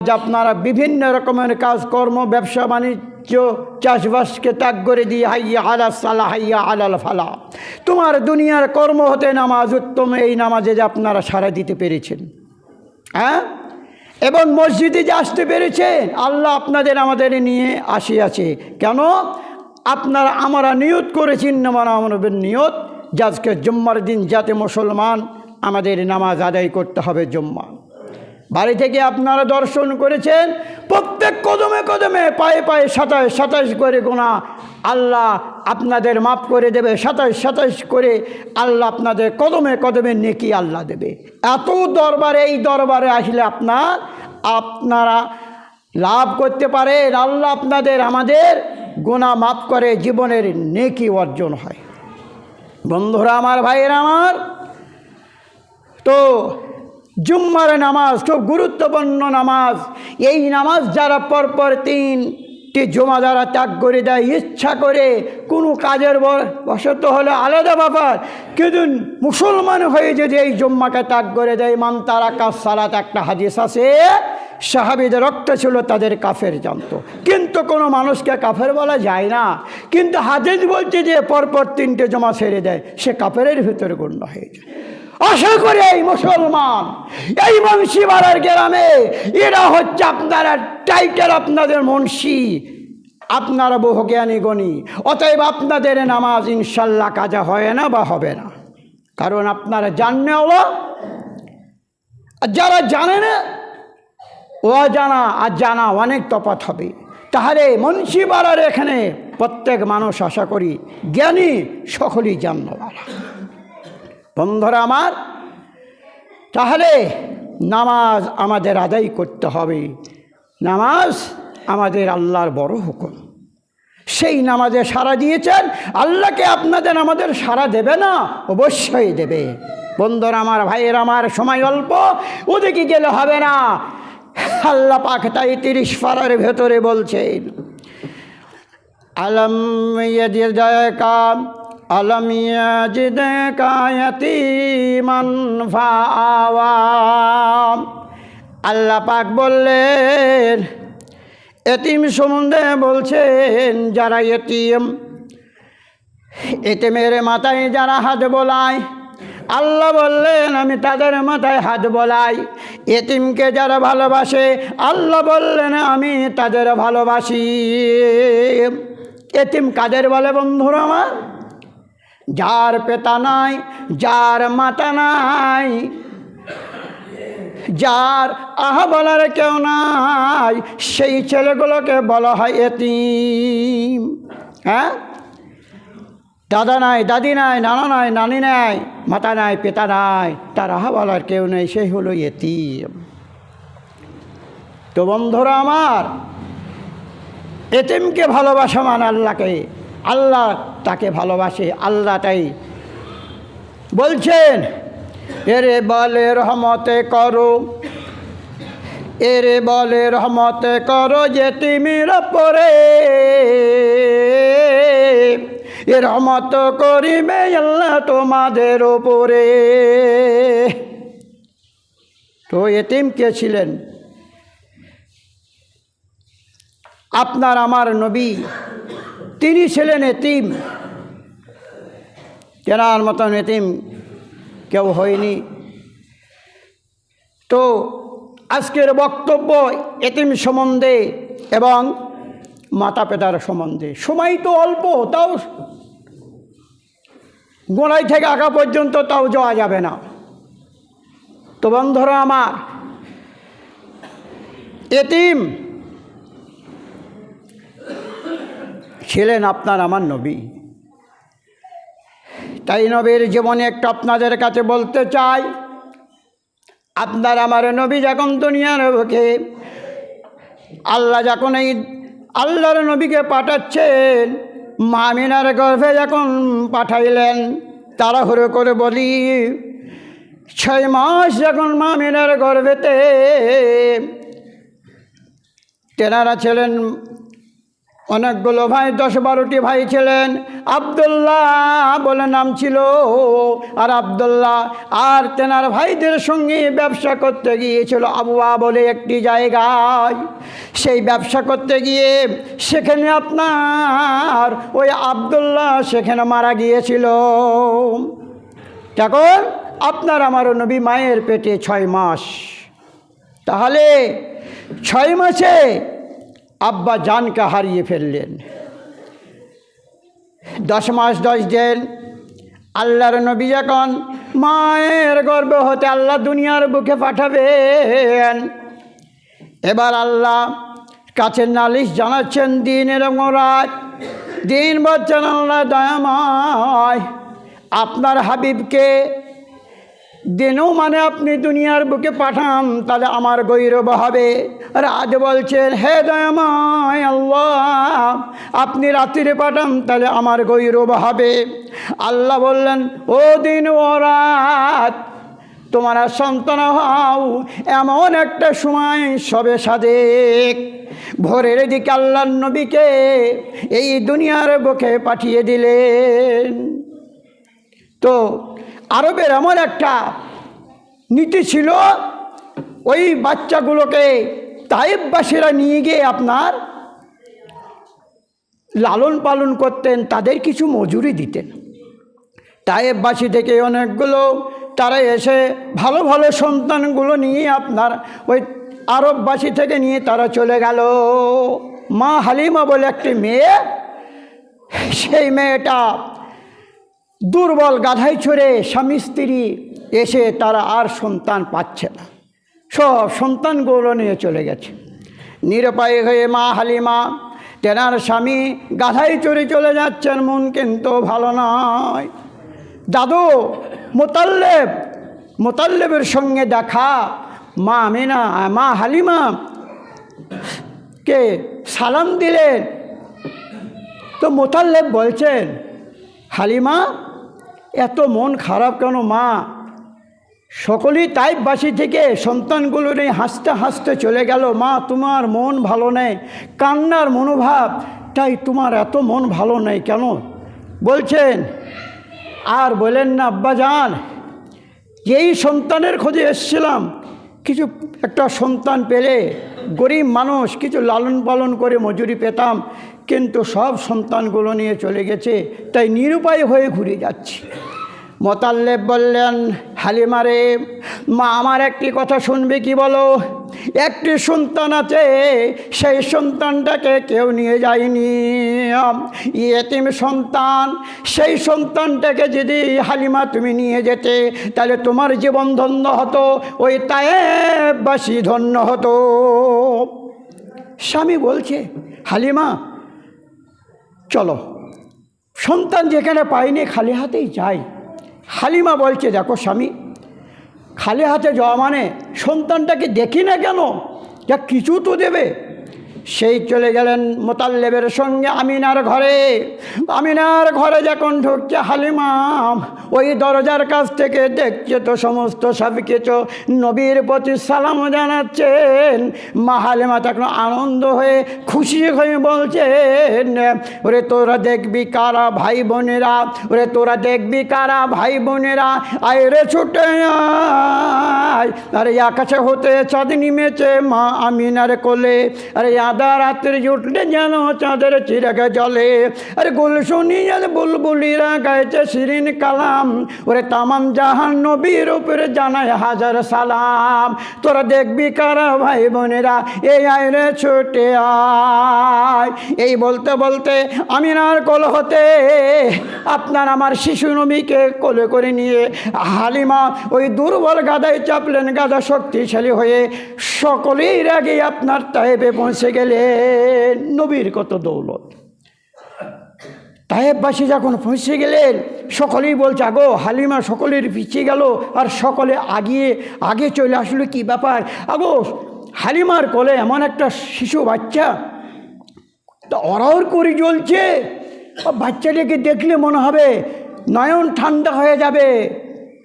আপনারা বিভিন্ন রকমের কাজকর্ম, ব্যবসা, বাণিজ্য, চাষবাসকে ত্যাগ করে দিয়ে হাইয়া আলা সালা, হাইয়া আলাল ফালা। তোমার দুনিয়ার কর্ম হতে নামাজ উত্তম, এই নামাজে যে আপনারা সারা দিতে পেরেছেন। হ্যাঁ? এবং মসজিদে যে আসতে পেরেছেন, আল্লাহ আপনাদের আমাদের নিয়ে আসিয়াছে কেন? আপনারা আমরা নিয়ত করেছেন, নামারা আমাদের নিয়ত। যে আজকে জুম্মার দিন যাতে মুসলমান আমাদের নামাজ আদায় করতে হবে জুম্মা বাড়ি থেকে আপনারা দর্শন করেছেন, প্রত্যেক কদমে কদমে, পায়ে পায়ে সাতাশ সাতাশ করে গোনা আল্লাহ আপনাদের মাফ করে দেবে, সাতাশ সাতাশ করে আল্লাহ আপনাদের কদমে কদমে নেকি আল্লাহ দেবে। এত দরবারে, এই দরবারে আসলে আপনার, আপনারা লাভ করতে পারেন, আল্লাহ আপনাদের, আমাদের গোনা মাফ করে জীবনের নেকি অর্জন হয়। বন্ধুরা, আমার ভাইয়ের, আমার, তো জুম্মার নামাজ, খুব গুরুত্বপূর্ণ নামাজ। এই নামাজ যারা পরপর তিনটি জমা যারা ত্যাগ করে দেয়, ইচ্ছা করে কোনো কাজের বশত হলে আলাদা ব্যাপার। কিন্তু মুসলমান হয়ে যদি এই জুম্মাকে ত্যাগ করে দেয়, মান তারা কাজ সালাত, একটা হাদিস আছে, সাহাবিদের রক্ত ছিল তাদের কাফের জানতো কিন্তু কোনো মানুষকে কাফের বলা যায় না। কিন্তু হাদিস বলছে যে পরপর তিনটে জমা ছেড়ে দেয়, সে কাফেরের ভিতরে গণ্য হয়ে যায়। আশা করি এই মুসলমান, এই মুন্সিপাড়ার গ্রামে এরা হচ্ছে আপনারা টাইটেল আপনাদের মুন্সি। আপনারা বহু জ্ঞানী গণী, অতএব আপনাদের নামাজ ইনশাল্লাহ কাজা হয় না বা হবে না। কারণ আপনারা জাননে হলো যারা জানে না, ও জানা আর জানা অনেক তফাৎ হবে। তাহলে মুন্সিপাড়ার এখানে প্রত্যেক মানুষ আশা করি জ্ঞানী সকলেই জানবালা বন্ধুরা আমার, তাহলে নামাজ আমাদের আদায় করতে হবে। নামাজ আমাদের আল্লাহর বড় হুকুম। সেই নামাজে সারা দিয়েছেন, আল্লাহকে আপনাদের আমাদের সারা দেবে না, অবশ্যই দেবে। বন্ধুরা আমার, ভাইয়ের আমার সময় অল্প, ওদিকে গেলে হবে না। আল্লাহ পাক তাই তিরিশ পাড়ার ভেতরে বলছেন, আলম ইয়াজিদাকা ইয়াজিদাকা ইয়াতীমান ফাআওয়া আল্লাহ পাক বললেন, এতিম সম্বন্ধে বলছেন, যারা এতিম, এতিমের মাথায় যারা হাত বোলায়, আল্লাহ বললেন, আমি তাদের মাথায় হাত বোলাই। এতিমকে যারা ভালোবাসে, আল্লাহ বললেন, আমি তাদের ভালোবাসি। এতিম কাদের বলে বন্ধুরা আমার? যার পেতা নাই, যার মাতা নাই, যার আহা বলার কেউ নাই, সেই ছেলেগুলোকে বলা হয় এতিম। হ্যাঁ? দাদা নাই, দাদি নাই, নানা নাই, নানি নাই, মাতা নাই, পিতা নাই, তার আহা বলার কেউ নেই, সেই হলো এতিম। তো বন্ধুরা আমার, এতিমকে ভালোবাসা মান আল্লাহকে। আল্লাহ তাকে ভালোবাসে, আল্লাহ তাই বলছেন, এরে বলে রহমতে করো, এরে বলে রহমতে করো যে তিমির পরে এ রহমত করিবে আল্লাহ তোমাদের ওপরে তো এতিম কে ছিলেন? আপনার আমার নবী তিনি ছিলেন এতিম। কেনার মতন এতিম কেউ হয়নি। তো আজকের বক্তব্য এতিম সম্বন্ধে এবং মাতা পিতার সম্বন্ধে। সময় তো অল্প, তাও গোড়াই থেকে আঁকা পর্যন্ত তাও যাওয়া যাবে না। তো বন্ধুরা আমার, এতিম ছিলেন আপনার আমার নবী। তাই নবীর জীবনে একটু আপনাদের কাছে বলতে চাই, আপনার আমার নবী যখন দুনিয়ার বুকে আল্লাহ যখন এই আল্লাহর নবীকে পাঠাচ্ছেন মামিনার গর্ভে যখন পাঠাইলেন, তাড়াহুড়ো করে বলি, ছয় মাস যখন মামিনার গর্ভেতে তেনারা ছিলেন অনেকগুলো ভাই, দশ বারোটি ভাই ছিলেন। আবদুল্লাহ বলে নাম ছিল। আর আবদুল্লাহ আর তেনার ভাইদের সঙ্গে ব্যবসা করতে গিয়েছিল। আবুয়া বলে একটি জায়গায়। সেই ব্যবসা করতে গিয়ে সেখানে আপনার ওই আবদুল্লাহ সেখানে মারা গিয়েছিল। এখন আপনার আমার নবী মায়ের পেটে ছয় মাস। তাহলে ছয় মাসে আব্বা জানকে হারিয়ে ফেললেন। দশ মাস, দশ দিন আল্লাহর নবী যখন মায়ের গর্ব হতে আল্লাহ দুনিয়ার বুকে পাঠাবেন, এবার আল্লাহ কাছে নালিশ জানাচ্ছেন দিনের রাত দিন বলছেন আল্লাহ দয়াময়। আপনার হাবিবকে দিনও মানে আপনি দুনিয়ার বুকে পাঠান, তাহলে আমার গৌরব হবে। রাজ বলছেন, হে দয়াময় আল্লাহ, আপনি রাত্রিরে পাঠান, তাহলে আমার গৌরব হবে। আল্লাহ বললেন, ও দিন ও রাত, তোমার সন্তান হও, এমন একটা সময় সবে সাদেক ভোরের দিকে আল্লাহ নবীকে এই দুনিয়ার বুকে পাঠিয়ে দিলেন। তো আরবের এমন একটা নীতি ছিল, ওই বাচ্চাগুলোকে তাইববাসীরা নিয়ে গিয়ে আপনার লালন পালন করতেন, তাদের কিছু মজুরি দিতেন। তাইববাসী থেকে অনেকগুলো, তারা এসে ভালো ভালো সন্তানগুলো নিয়ে আপনার ওই আরববাসী থেকে নিয়ে তারা চলে গেল। মা হালিমা বলে একটি মেয়ে, সেই মেয়েটা দুর্বল গাধাই ছড়ে স্বামী স্ত্রী এসে তারা আর সন্তান পাচ্ছে না। সব সন্তান সন্তানগুলো নিয়ে চলে গেছে। নিরপায় হয়ে মা হালিমা, তেনার স্বামী গাধাই চড়ে চলে যাচ্ছেন, মন কিন্তু ভালো নয়। দাদু, মোতাল্লেব, মোতাল্লেবের সঙ্গে দেখা। মা আমিনা, মা হালিমা, কে সালাম দিলেন। তো মোতাল্লেব বলছেন, হালিমা এত মন খারাপ কেন মা? সকলেই তাইবাসী থেকে সন্তানগুলো নিয়ে হাসতে হাসতে চলে গেল। মা, তোমার মন ভালো নেই, কান্নার মনোভাব, তাই তোমার এত মন ভালো নেই কেন? বলছেন, আর বলেন না, আব্বা যান যেই সন্তানের খোঁজে এসছিলাম, কিছু একটা সন্তান পেলে, গরিব মানুষ কিছু লালন পালন করে মজুরি পেতাম কিন্তু সব সন্তানগুলো নিয়ে চলে গেছে, তাই নিরুপায় হয়ে ঘুরে যাচ্ছি। মোতাল্লেব বললেন হালিমারে মা আমার একটি কথা শুনবে কি বলো? একটি সন্তান আছে, সেই সন্তানটাকে কেউ নিয়ে যায়নি। ইয়েতিম সন্তান, সেই সন্তানটাকে যদি হালিমা তুমি নিয়ে যেতে, তাহলে তোমার জীবন ধন্য হতো, ওই তায়েবাসী ধন্য হতো। স্বামী বলছে, হালিমা চলো। সন্তান যেখানে পাইনি খালি হাতেই যাই হালিমা বলছে, দেখো স্বামী, খালি হাতে যাওয়া মানে সন্তানটাকে দেখি না কেন? যা কিছু তো দেবে। সেই চলে গেলেন মোতাল্লেবের সঙ্গে আমিনার ঘরে। আমিনার ঘরে যখন ঢুকছে হালিমাম ওই দরজার কাছ থেকে দেখছে তো সমস্ত সব কিছু। নবীর প্রতি সালাম জানাচ্ছেন। মা হালিমা তখন আনন্দ হয়ে খুশি হয়ে বলছেন, ওরে তোরা দেখবি কারা ভাই বোনেরা? ওরে তোরা দেখবি কারা ভাই বোনেরা? আয় রে ছুটে আরে আকাশে হতে চাঁদ নিমেছে মা আমিনার কোলে। আরে আদা রাত্রে জুটলে যেন চাঁদের চিরাকে জলে আরে গুলশুনি আর বুলবুলিরা গাইছে শিরিন কালাম। ওরে তামাম জাহান নবীর উপরে জানায় হাজার সালাম। তোরা দেখবি কারা ভাই বোনেরা এই আয়রে ছুটে আয়। এই বলতে বলতে আমিনার কোল হতে আপনার আমার শিশু নবীকে কোলে করে নিয়ে হালিমা ওই দুর্বল গাদায় চাপলেন গাদা শক্তিশালী হয়ে সকলেই আগে আপনার তাইবে পৌঁছে গেলেন নবীর কত দৌলত। তাহেববাসী যখন পৌঁছে গেলেন, সকলেই বলছে, আগো, হালিমা সকলের পিছিয়ে গেল আর সকলে আগিয়ে, আগে চলে আসলো কি ব্যাপার? আগো, হালিমার কোলে এমন একটা শিশু বাচ্চা, তা অরহর করে জ্বলছে, বাচ্চাটাকে দেখলে মনে হবে নয়ন ঠান্ডা হয়ে যাবে।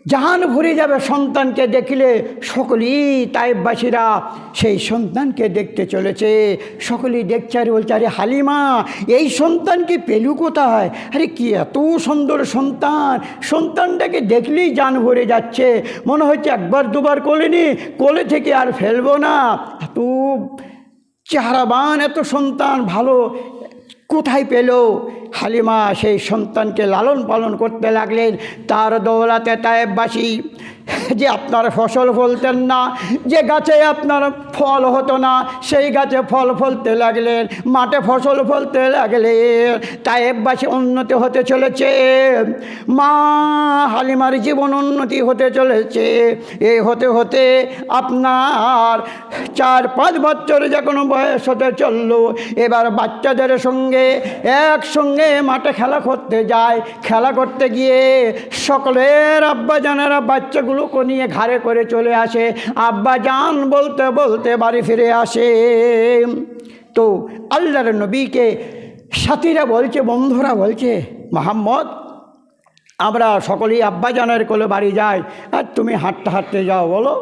জাহান ভরে যাবে সন্তানকে দেখলে সকলেই তাইবাসীরা সেই সন্তানকে দেখতে চলেছে। সকলেই দেখছে, আর বলছে, আরে হালিমা, এই সন্তানকে পেলু কোথায়? আরে কি এত সুন্দর সন্তান। সন্তানটাকে দেখলেই জান ভরে যাচ্ছে। মনে হচ্ছে একবার দুবার কোলেনি কোলে থেকে আর ফেলব না। এত চেহারাবান, এত সন্তান, ভালো, কোথায় পেল? হালিমা সেই সন্তানকে লালন পালন করতে লাগলেন। তার দৌলাতে তায়েববাসী যে আপনার ফসল ফলতেন না, যে গাছে আপনার ফল হতো না, সেই গাছে ফল ফলতে লাগলেন, মাঠে ফসল ফলতে লাগলেন তায়েববাসী উন্নতি হতে চলেছে। মা হালিমার জীবন উন্নতি হতে চলেছে। এই হতে হতে আপনার চার পাঁচ বছর যখন বয়স হতে চলল, এবার বাচ্চাদের সঙ্গে একসঙ্গে মাঠে খেলা করতে যায়। খেলা করতে গিয়ে সকলের আব্বা জানেরা বাচ্চাগুলোকে নিয়ে ঘাড়ে করে চলে আসে। আব্বা জান বলতে বলতে বাড়ি ফিরে আসে। তো আল্লাহর নবীকে সাথীরা বলছে, বন্ধুরা বলছে, মোহাম্মদ, আমরা সকলেই আব্বাজানের কোলে বাড়ি যাই। আর তুমি হাঁটতে হাঁটতে যাও, বলো।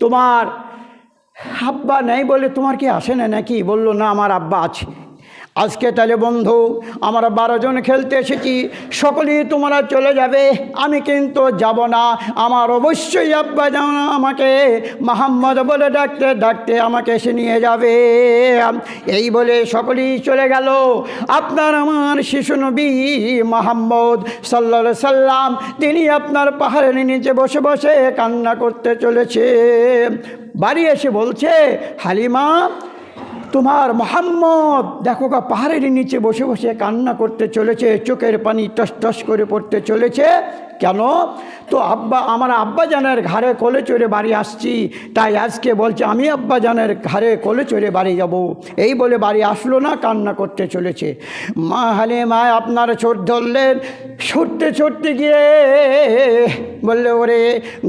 তোমার আব্বা নেই বলে তোমার কি আসে না নাকি? বলল, না, আমার আব্বা আছে। আজকে তাহলে বন্ধু, আমরা বারো জন খেলতে এসেছি, সকলেই তোমরা চলে যাবে, আমি কিন্তু যাব না। আমার অবশ্যই আব্বা যেন আমাকে, মাহাম্মদ বলে ডাকতে ডাকতে আমাকে এসে নিয়ে যাবে। এই বলে সকলেই চলে গেল। আপনার আমার শিশু নবী মাহমদ সাল্লা সাল্লাম, তিনি আপনার পাহাড়ের নিচে বসে বসে কান্না করতে চলেছে। বাড়ি এসে বলছে, হালিমা তোমার মোহাম্মদ দেখো গা, পাহাড়ের নিচে বসে বসে কান্না করতে চলেছে, চোখের পানি টস টস করে পড়তে চলেছে। কেন? তো আব্বা, আমার আব্বা জানের ঘাড়ে কোলে চড়ে বাড়ি আসছি, তাই আজকে বলছে, আমি আব্বা জানের ঘাড়ে কোলে চড়ে বাড়ি যাব। এই বলে বাড়ি আসলো না, কান্না করতে চলেছে। মা হালে মা আপনার চোট ধরলেন, ছুটতে ছুটতে গিয়ে বললে, ওরে,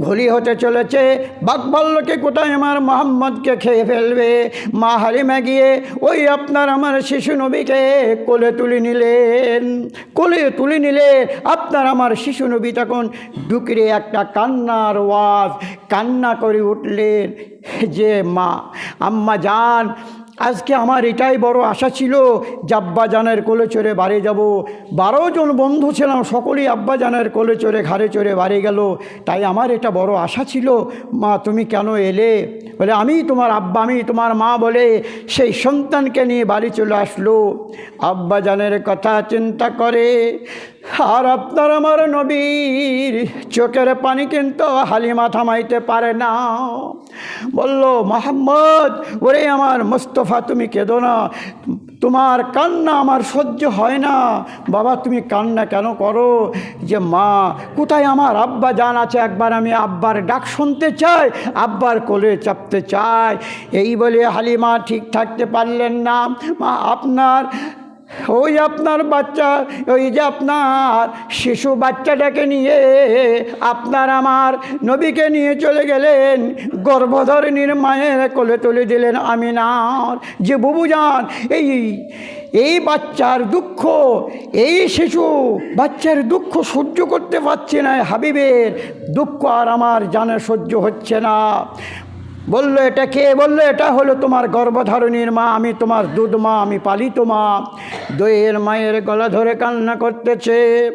ঘুলি হতে চলেছে বাকবাল্যকে কোথায় আমার মোহাম্মদকে খেয়ে ফেলবে? মা হালিমা গিয়ে ওই আপনার আমার শিশু নবীকে কোলে তুলে নিলেন। কোলে তুলে নিলে আপনার আমার শিশু নবী তখন ডুকরে একটা কান্নার ওয়াজ, কান্না করে উঠলেন। যে মা, আম্মা যান আজকে আমার এটাই বড় আশা ছিল যে আব্বাজানের কোলে চড়ে বাড়ি যাব। বারো জন বন্ধু ছিলাম, সকলেই আব্বাজানের কোলে চড়ে ঘাড়ে চড়ে বাড়ি গেল। তাই আমার এটা বড় আশা ছিল। মা, তুমি কেন এলে? বলে, আমি তোমার আব্বা, আমি তোমার মা বলে সেই সন্তানকে নিয়ে বাড়ি চলে আসলো। আব্বাজানের কথা চিন্তা করে আর আপনার আমার নবীর চোখের পানি কিন্তু হালিমা থামাইতে পারে না। বলল, মোহাম্মদ, ওরে আমার মোস্তফা, তুমি কেঁদো না। তোমার কান্না আমার সহ্য হয় না। বাবা, তুমি কান্না কেন করো? যে মা, কোথায় আমার আব্বা জান আছে? একবার আমি আব্বার ডাক শুনতে চাই, আব্বার কোলে চাপতে চাই। এই বলে হালিমা ঠিক থাকতে পারলেন না। মা, আপনার ওই আপনার বাচ্চা, ওই যে আপনার শিশু বাচ্চাটাকে নিয়ে আপনার আমার নবীকে নিয়ে চলে গেলেন, গর্ভধরণীর মায়ের কোলে তুলে দিলেন আমি আমিনার। যে বুবু যান এই এই বাচ্চার দুঃখ, এই শিশু বাচ্চার দুঃখ সহ্য করতে পারছে না হাবিবের। দুঃখ আর আমার জানে সহ্য হচ্ছে না। বলল, এটা কে? বলল, এটা হলো তোমার গর্ভধারণীর মা, আমি তোমার দুধ মা, আমি পালিত মা। দইয়ের মায়ের গলা ধরে কান্না করতেছে।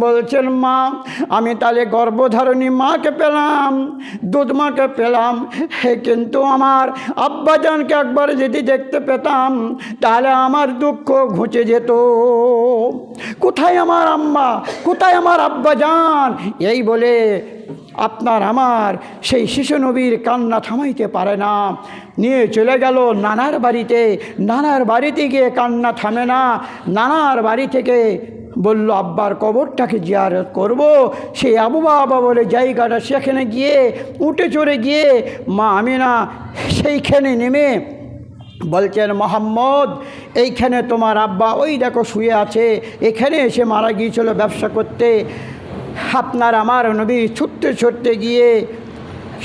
বলছেন, মা, আমি তাহলে গর্ভধারণী মাকে পেলাম, দুধ মাকে পেলাম। হে, কিন্তু আমার আব্বাজানকে একবার যদি দেখতে পেতাম, তাহলে আমার দুঃখ ঘুচে যেত। কোথায় আমার আম্মা? কোথায় আমার আব্বাজান? এই বলে আপনার আমার সেই শিশু নবীর কান্না থামাইতে পারে না। নিয়ে চলে গেল নানার বাড়িতে। নানার বাড়িতে গিয়ে কান্না থামে না। নানার বাড়ি থেকে বলল, আব্বার কবরটাকে জিয়ারত করব। সেই আবু বলে, জায়গাটা সেখানে গিয়ে, উঠে চড়ে গিয়ে, মা আমিনা সেইখানে নেমে বলছেন, মোহাম্মদ, এইখানে তোমার আব্বা ওই দেখো শুয়ে আছে। এখানে এসে মারা গিয়েছিল ব্যবসা করতে। আপনার আমার নবী ছুটতে ছুটতে গিয়ে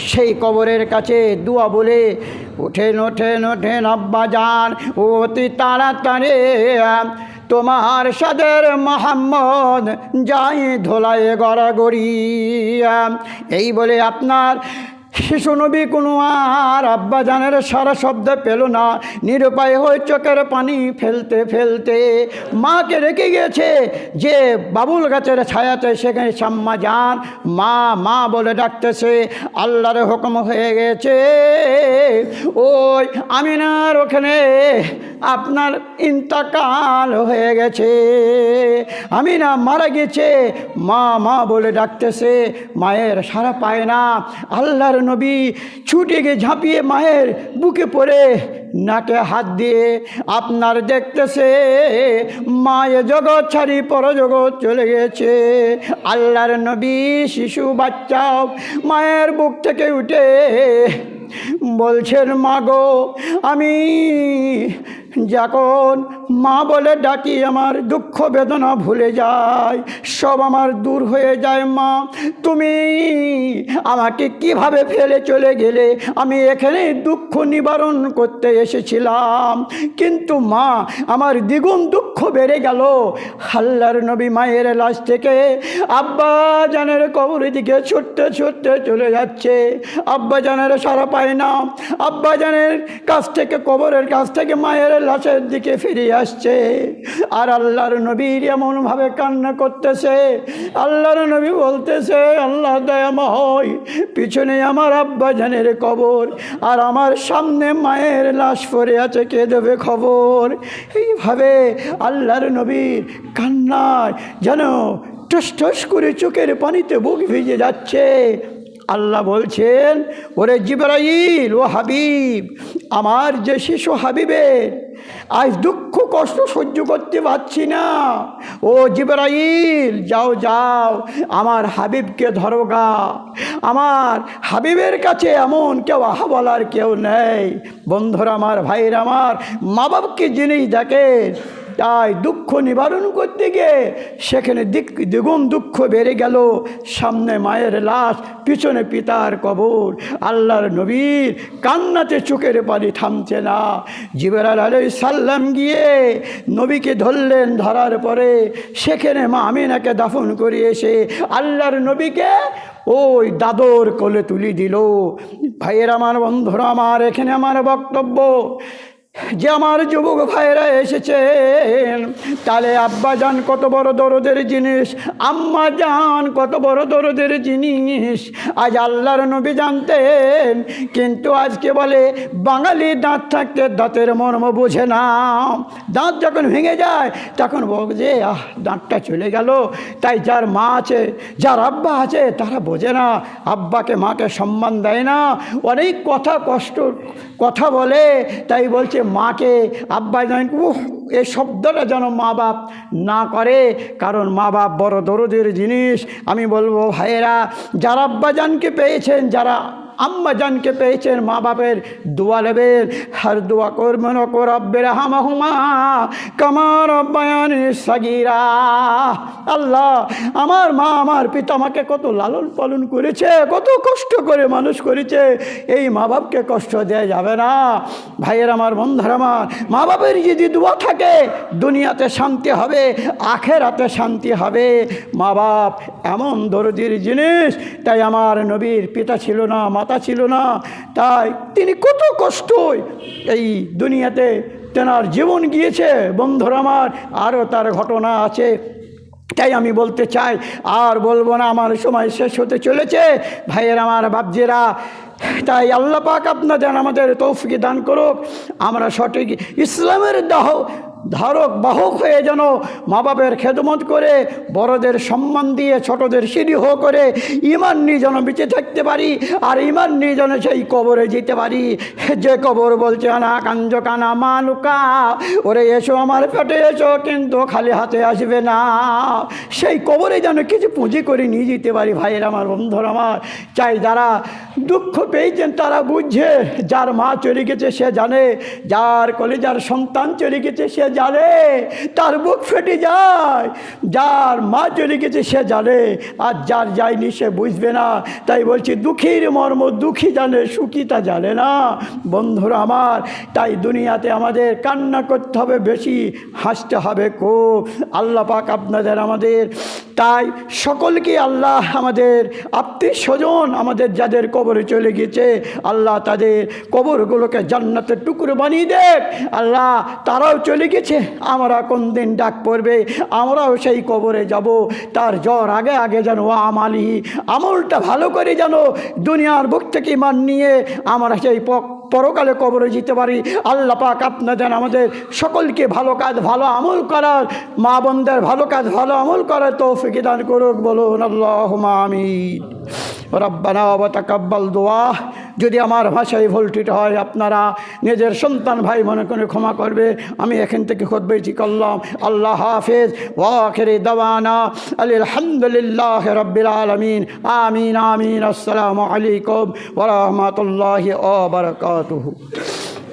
সেই কবরের কাছে দুয়া বলে, ওঠেন ওঠেন ওঠেন আব্বা যান অতি তাড়াতাড়ি তোমার সাদের মোহাম্মদ যাই ধোলায় গড়াগড়ি। এই বলে আপনার শিশু নবী কোনো আর আব্বা জানের সারা শব্দ পেল না। নিরুপায় হয়ে চোখের পানি ফেলতে ফেলতে মাকে রেখে গেছে যে বাবুল গাছের ছায়াতে সেখানে সাম্মা যান। মা মা বলে ডাকতেছে, আল্লাহর হুকুম হয়ে গেছে। ওই আমিনার ওখানে আপনার ইন্তাকাল হয়ে গেছে। আমিনা মারা গেছে মা মা বলে ডাকতেছে, মায়ের সারা পায় না। আল্লাহর নবী ছুটে গিয়ে ঝাঁপিয়ে মায়ের বুকে পড়ে, নাকে হাত দিয়ে আপনার দেখতেছে মায়ে জগৎ ছাড়ি পরজগৎ চলে গেছে। আল্লাহর নবী শিশু বাচ্চা মায়ের বুক থেকে উঠে বলছেন, মা গো, আমি যখন মা বলে ডাকি, আমার দুঃখ বেদনা ভুলে যায়, সব আমার দূর হয়ে যায় মা। তুমি আমাকে কীভাবে ফেলে চলে গেলে? আমি এখানে দুঃখ নিবারণ করতে এসেছিলাম। কিন্তু মা, আমার দ্বিগুণ দুঃখ বেড়ে গেল। হাল্লার নবী মায়ের লাশ থেকে আব্বা জানের কবরের দিকে ছুটতে ছুটতে চলে যাচ্ছে। আব্বা জানের সারা পায় না। আব্বা জানের কাছ থেকে, কবরের কাছ থেকে মায়ের লাশের দিকে ফিরে আসছে। আর আল্লাহর নবীর এমনভাবে কান্না করতেছে। আল্লাহর নবী বলতেছে, আল্লাহ দয়াময়, পিছনে আমার আব্বা জানের কবর আর আমার সামনে মায়ের লাশ পড়ে আছে, কে দেবে খবর? এইভাবে আল্লাহর নবীর কান্নায় যেন টস টস করে চোখের পানিতে বুক ভিজে যাচ্ছে। আল্লাহ বলছেন, ওরে জিবরাইল, ও হাবিব, আমার যে শিশু হাবিবের, আজ দুঃখ কষ্ট সহ্য করতে পারছি না। ও জিবরাইল, যাও যাও, আমার হাবিবকে ধরোগা আমার হাবিবের কাছে এমন কেউ আহা বলার কেউ নেই। বন্ধুরা, আমার ভাইয়ের আমার মা বাপকে জিনিস দেখেন তাই দুঃখ নিবারণ করতে গিয়ে সেখানে দিক দ্বিগুণ দুঃখ বেড়ে গেল। সামনে মায়ের লাশ, পিছনে পিতার কবর। আল্লাহর নবীর কান্নাতে চোখের পানি থামছে না। জিবরাল আলাই সাল্লাম গিয়ে নবীকে ধরলেন, ধরার পরে সেখানে মা আমিনাকে দাফন করে এসে আল্লাহর নবীকে ওই দাদর কোলে তুলি দিল। ভাইয়ের আমার, বন্ধুরা আমার, এখানে আমার বক্তব্য। যে আমার যুবক ভাইরা এসেছেন তাহলে আব্বা যান কত বড় দরদের জিনিস, আম্মা যান কত বড় দরদের জিনিস। আজ আল্লাহর নবী জানতেন, কিন্তু আজকে বলে বাঙালি দাঁত থাকতে দাঁতের মর্ম বোঝে না। দাঁত যখন ভেঙে যায়, তখন বল যে, আহ, দাঁতটা চলে গেল। তাই যার মা আছে, যার আব্বা আছে, তারা বোঝে না। আব্বাকে মাকে সম্মান দেয় না। অনেক কথা কষ্ট, কথা বলে, তাই বলছে, মাকে আব্বা যেন উহ এই শব্দটা যেন মা বাপ না করে, কারণ মা বাপ বড় দরদের জিনিস। আমি বলব, ভাইয়েরা, যারা আব্বাজানকে পেয়েছেন, যারা আম্মা জানকে পেয়েছেন মা বাপের দোয়া নেবেন। হার দোয়া করবেন কর রব্বের হামাহুমা। কামার অব্বায়ানি সাগিরা। আল্লাহ, আমার মা আমার পিতা আমাকে কত লালন পালন করেছে, কত কষ্ট করে মানুষ করেছে। এই মা বাপকে কষ্ট দেওয়া যাবে না। ভাইয়ের আমার, বন্ধুর আমার, মা বাপের যদি দোয়া থাকে, দুনিয়াতে শান্তি হবে, আখেরাতে শান্তি হবে। মা বাপ এমন দরদির জিনিস, তাই আমার নবীর পিতা ছিল না মাতা ছিল না। তাই তিনি কত কষ্ট এই দুনিয়াতে তেনার জীবন গিয়েছে। বন্ধুরা আমার, আরও তার ঘটনা আছে। তাই আমি বলতে চাই, আর বলব না, আমার সময় শেষ হতে চলেছে। ভাইয়ের আমার বাবজেরা তাই আল্লাহ পাক আপনাদের আমাদের তৌফিকে দান করুক। আমরা সঠিক ইসলামের দাহ ধারক বাহক হয়ে যেন মা বাপের খেদমত করে, বড়দের সম্মান দিয়ে, ছোটদের সিঁড়িহ করে, ইমান নিয়ে যেন বেঁচে থাকতে পারি, আর ইমান নিয়ে যেন সেই কবরে যেতে পারি। যে কবর বলছে না কাঞ্জ কানা মানুকা, ওরে এসো আমার পেটে এসো, কিন্তু খালি হাতে আসবে না। সেই কবরে যেন কিছু পুঁজি করে নিয়ে যেতে পারি, ভাইয়ের আমার, বন্ধুর আমার। চাই যারা দুঃখ পেয়েছেন, তারা বুঝছে যার মা চলে গেছে সে জানে, যার কলেজার সন্তান চলে গেছে সে জানে, তার বুক ফেটে যায়। যার মা চলে গেছে, সে জানে। আর যার যায়নি, সে বুঝবে না। তাই বলছি, দুঃখীর মর্ম দুঃখী জানে সুখী তা জানে না। বন্ধুরা আমার, তাই দুনিয়াতে আমাদের কান্না করতে হবে, বেশি হাসতে হবে খুব। আল্লাহ পাক আপনাদের আমাদের, তাই সকলকে আল্লাহ আমাদের আত্মীয় স্বজন আমাদের যাদের কবরে চলে গেছে, আল্লাহ তাদের কবরগুলোকে জান্নাতের টুকরো বানিয়ে দেখ। আল্লাহ তারাও চলে গেছে আমরা কোন দিন ডাক পড়বে, আমরাও সেই কবরে যাব। তার জ্বর আগে আগে যেন আমালি আমলটা ভালো করে যেন দুনিয়ার বুক থেকে মান নিয়ে আমরা সেই পক পরকালে কবরে যেতে পারি। আল্লাহ পাক আপনাদের আমাদের সকলকে ভালো কাজ, ভালো আমল করার। মা বোনদের ভালো কাজ, ভালো আমল করার তৌফিক দান করুক, বলুন আল্লাহ আমিন। রব্বানা তাকাব্বাল দোয়া। যদি আমার ভাষায় ভুলটিট হয়, আপনারা নিজের সন্তান ভাই মনে করে ক্ষমা করবে। আমি এখান থেকে খুদ্বেছি করলাম। আল্লাহ হাফেজ। ওয়াখেরে দাওয়ানা। আলহামদুলিল্লাহ রব্বিল আলমিন। আমিন আমিন। আসসালামু আলাইকুম ওরহমতুল্লাহ वबरकू